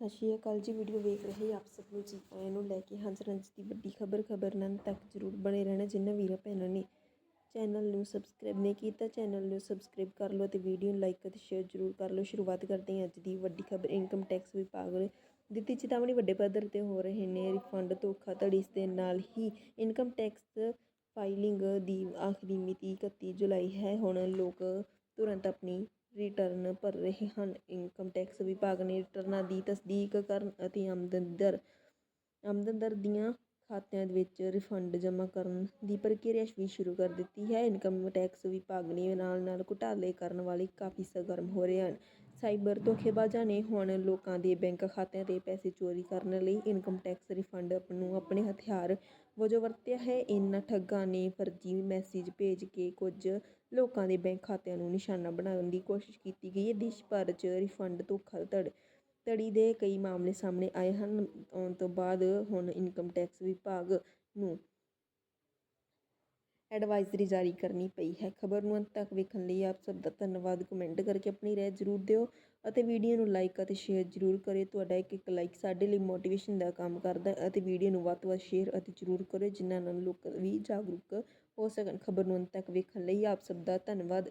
ਸਤਿ ਸ਼੍ਰੀ ਅਕਾਲ ਜੀ, ਵੀਡੀਓ ਵੇਖ ਰਹੇ ਆਪ ਸਭ ਨੂੰ ਜੀ। ਆਇਆਂ ਨੂੰ ਲੈ ਕੇ ਹੰਸ ਰੰਜ ਦੀ ਵੱਡੀ ਖਬਰ ਖਬਰ ਤੱਕ ਜਰੂਰ ਬਣੇ ਰਹਿਣਾ ਜਿਨ੍ਹਾਂ ਵੀਰਾਂ ਭੈਣਾਂ ਨੇ ਚੈਨਲ ਨੂੰ ਸਬਸਕ੍ਰਾਈਬ ਨਹੀਂ ਕੀਤਾ, ਚੈਨਲ ਨੂੰ ਸਬਸਕ੍ਰਾਈਬ ਕਰ ਲਓ ਤੇ ਵੀਡੀਓ ਨੂੰ ਲਾਈਕ ਅਤੇ ਸ਼ੇਅਰ ਜਰੂਰ ਕਰ ਲਓ। ਸ਼ੁਰੂਆਤ ਕਰਦੇ ਹਾਂ ਅੱਜ ਦੀ ਵੱਡੀ ਖਬਰ ਇਨਕਮ ਟੈਕਸ ਵਿਭਾਗ ਨੇ ਦਿੱਤੀ ਚੇਤਾਵਨੀ। ਵੱਡੇ ਪੱਧਰ ਤੇ ਹੋ ਰਹੇ ਨੇ ਰਿਫੰਡ ਧੋਖਾਧੜੀ, ਇਸ ਦੇ ਨਾਲ ਹੀ ਇਨਕਮ ਟੈਕਸ ਫਾਈਲਿੰਗ ਦੀ ਆਖਰੀ ਮਿਤੀ 31 ਜੁਲਾਈ ਹੈ। ਹੁਣ ਲੋਕ ਤੁਰੰਤ ਆਪਣੀ ਭਰ ਰਹੇ ਹਨ। ਇਨਕਮ ਟੈਕਸ ਵਿਭਾਗ ਨੇ ਰਿਟਰਨਾਂ ਦੀ ਤਸਦੀਕ ਕਰਨ ਅਤੇ ਆਮਦਨ ਦਰ ਆਮਦਨ ਦਰ ਦੀਆਂ ਖਾਤਿਆਂ ਵਿੱਚ ਰਿਫੰਡ ਜਮ੍ਹਾਂ ਕਰਨ ਦੀ ਪ੍ਰਕਿਰਿਆ ਵੀ ਸ਼ੁਰੂ ਕਰ ਦਿੱਤੀ ਹੈ। ਇਨਕਮ ਟੈਕਸ ਵਿਭਾਗ ਨੇ ਨਾਲ ਨਾਲ ਘੁਟਾਲੇ ਕਰਨ ਵਾਲੇ ਕਾਫੀ ਸਰਗਰਮ ਹੋ ਰਹੇ ਹਨ। ਸਾਈਬਰ ਧੋਖੇਬਾਜ਼ਾਂ ਨੇ ਹੁਣ ਲੋਕਾਂ ਦੇ ਬੈਂਕ ਖਾਤਿਆਂ 'ਤੇ ਪੈਸੇ ਚੋਰੀ ਕਰਨ ਲਈ ਇਨਕਮ ਟੈਕਸ ਰਿਫੰਡ ਆਪ ਨੂੰ ਆਪਣੇ ਹਥਿਆਰ ਵਜੋਂ ਵਰਤਿਆ ਹੈ। ਇਨ੍ਹਾਂ ਠੱਗਾਂ ਨੇ ਫਰਜ਼ੀ ਮੈਸੇਜ ਭੇਜ ਕੇ ਕੁਝ ਲੋਕਾਂ ਦੇ ਬੈਂਕ ਖਾਤਿਆਂ ਨੂੰ ਨਿਸ਼ਾਨਾ ਬਣਾਉਣ ਦੀ ਕੋਸ਼ਿਸ਼ ਕੀਤੀ ਗਈ ਹੈ। ਦੇਸ਼ ਭਰ 'ਚ ਰਿਫੰਡ ਧੋਖਾਧੜ ਧੜੀ ਦੇ ਕਈ ਮਾਮਲੇ ਸਾਹਮਣੇ ਆਏ ਹਨ। ਆਉਣ ਤੋਂ ਬਾਅਦ ਹੁਣ ਇਨਕਮ ਟੈਕਸ ਵਿਭਾਗ ਨੂੰ ਐਡਵਾਈਜ਼ਰੀ ਜਾਰੀ ਕਰਨੀ ਪਈ ਹੈ। ਖਬਰ ਨੂੰ ਅੰਤ ਤੱਕ ਵੇਖਣ ਲਈ ਆਪ ਸਭ ਦਾ ਧੰਨਵਾਦ। ਕਮੈਂਟ ਕਰਕੇ ਆਪਣੀ ਰਾਏ ਜ਼ਰੂਰ ਦਿਓ ਅਤੇ ਵੀਡੀਓ ਨੂੰ ਲਾਈਕ ਅਤੇ ਸ਼ੇਅਰ ਜ਼ਰੂਰ ਕਰਿਓ ਤੁਹਾਡਾ ਇੱਕ ਇੱਕ ਲਾਈਕ ਸਾਡੇ ਲਈ ਮੋਟੀਵੇਸ਼ਨ ਦਾ ਕੰਮ ਕਰਦਾ ਹੈ ਅਤੇ ਵੀਡੀਓ ਨੂੰ ਵੱਧ ਤੋਂ ਵੱਧ ਸ਼ੇਅਰ ਅਤੇ ਜ਼ਰੂਰ ਕਰੋ, ਜਿਨ੍ਹਾਂ ਨਾਲ ਲੋਕ ਵੀ ਜਾਗਰੂਕ ਹੋ ਸਕਣ। ਖਬਰ ਨੂੰ ਅੰਤ ਤੱਕ ਵੇਖਣ ਲਈ ਆਪ ਸਭ ਦਾ ਧੰਨਵਾਦ।